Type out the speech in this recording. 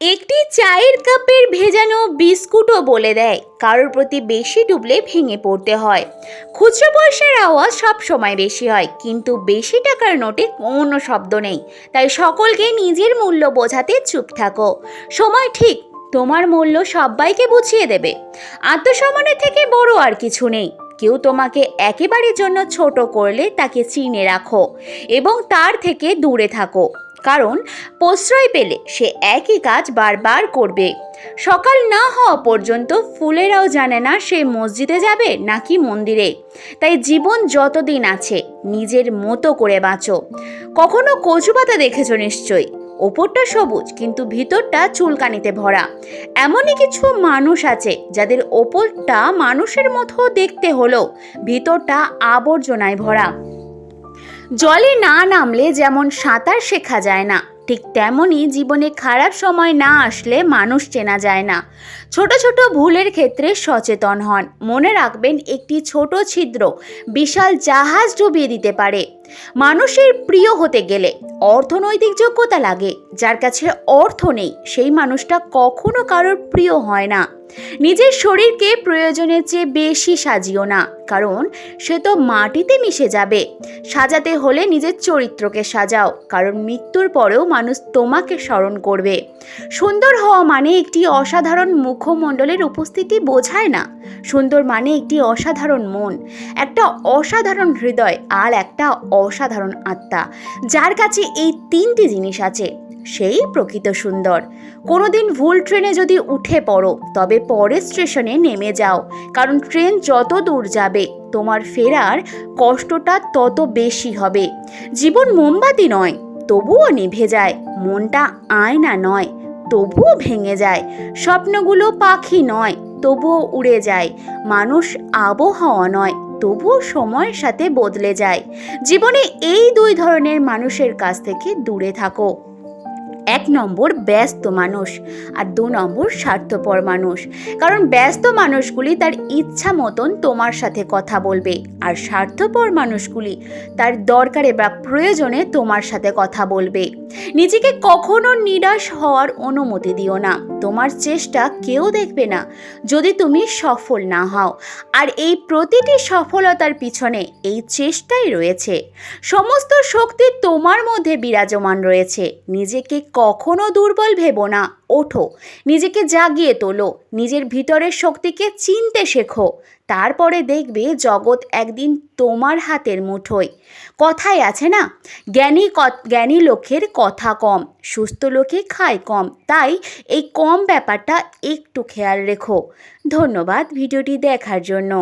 একটি চায়ের কাপের ভেজানো বিস্কুটও বলে দেয়। কারোর প্রতি বেশি ডুবলে ভেঙে পড়তে হয়। খুচরো পয়সার আওয়াজ সব সময় বেশি হয়, কিন্তু বেশি টাকার নোটে কোনো শব্দ নেই। তাই সকলকে নিজের মূল্য বোঝাতে চুপ থাকো। সময় ঠিক, তোমার মূল্য সবাইকে বুঝিয়ে দেবে। আত্মসম্মানের থেকে বড় আর কিছু নেই। কেউ তোমাকে একেবারের জন্য ছোট করলে তাকে চিনে রাখো এবং তার থেকে দূরে থাকো। কারণ প্রশ্রয় পেলে সে একই কাজ বারবার করবে। সকাল না হওয়া পর্যন্ত ফুলেরাও জানে না সে মসজিদে যাবে নাকি মন্দিরে। তাই জীবন যতদিন আছে, নিজের মতো করে বাঁচো। কখনো কচু পাতা দেখেছ নিশ্চয়ই? ওপরটা সবুজ, কিন্তু ভিতরটা চুলকানিতে ভরা। এমনই কিছু মানুষ আছে যাদের ওপরটা মানুষের মতো দেখতে হলো ভিতরটা আবর্জনায় ভরা। জলে না নামলে যেমন সাঁতার শেখা যায় না, ঠিক তেমনই জীবনে খারাপ সময় না আসলে মানুষ চেনা যায় না। ছোট ছোট ভুলের ক্ষেত্রে সচেতন হন। মনে রাখবেন, একটি ছোট ছিদ্র বিশাল জাহাজ ডুবিয়ে দিতে পারে। মানুষের প্রিয় হতে গেলে অর্থনৈতিক যোগ্যতা লাগে, যার কাছে অর্থ নেই, সেই মানুষটা কখনো কারোর প্রিয় হয় না। নিজের শরীরকে প্রয়োজনের চেয়ে বেশি সাজিও না, কারণ সে তো মাটিতে মিশে যাবে। সাজাতে হলে নিজের চরিত্রকে সাজাও, কারণ মৃত্যুর পরেও মানুষ তোমাকে স্মরণ করবে। সুন্দর হওয়া মানে একটি অসাধারণ মুখমণ্ডলের উপস্থিতি বোঝায় না। সুন্দর মানে একটি অসাধারণ মন, একটা অসাধারণ হৃদয়, আর একটা অসাধারণ আত্মা, যার কাছে এই তিনটি জিনিস আছে, সেই প্রকৃত সুন্দর। কোনোদিন ভুল ট্রেনে যদি উঠে পড়ো, তবে পরের স্টেশনে নেমে যাও, কারণ ট্রেন যত দূর যাবে, তোমার ফেরার কষ্টটা তত বেশি হবে। জীবন মোমবাতি নয়, তবুও নিভে যায়, মনটা আয়না নয়, তবুও ভেঙে যায়, স্বপ্নগুলো পাখি নয়। তবুও উড়ে যায়। মানুষ আবহাওয়া নয়, তবুও সময়ের সাথে বদলে যায়। জীবনে এই দুই ধরনের মানুষের কাছ থেকে দূরে থাকো। এক নম্বর ব্যস্ত মানুষ আর দু নম্বর স্বার্থপর মানুষ। কারণ ব্যস্ত মানুষগুলি তার ইচ্ছা মতন তোমার সাথে কথা বলবে আর স্বার্থপর মানুষগুলি তার দরকারে বা প্রয়োজনে তোমার সাথে কথা বলবে। নিজেকে কখনো নিরাশ হওয়ার অনুমতি দিও না। তোমার চেষ্টা কেউ দেখবে না যদি তুমি সফল না হও। আর এই প্রতিটি সফলতার পিছনে এই চেষ্টাই রয়েছে। সমস্ত শক্তি তোমার মধ্যে বিরাজমান রয়েছে। নিজেকে কখনো দুর্বল ভেবো না, ওঠো। নিজেকে জাগিয়ে তোলো, নিজের ভিতরের শক্তিকে চিনতে শেখো। তারপরে দেখবে জগৎ একদিন তোমার হাতের মুঠোয়। কথায় আছে না, জ্ঞানী জ্ঞানী লোকের কথা কম, সুস্থ লোকে খায় কম। তাই এই কম ব্যাপারটা একটু খেয়াল রেখো। ধন্যবাদ ভিডিওটি দেখার জন্য।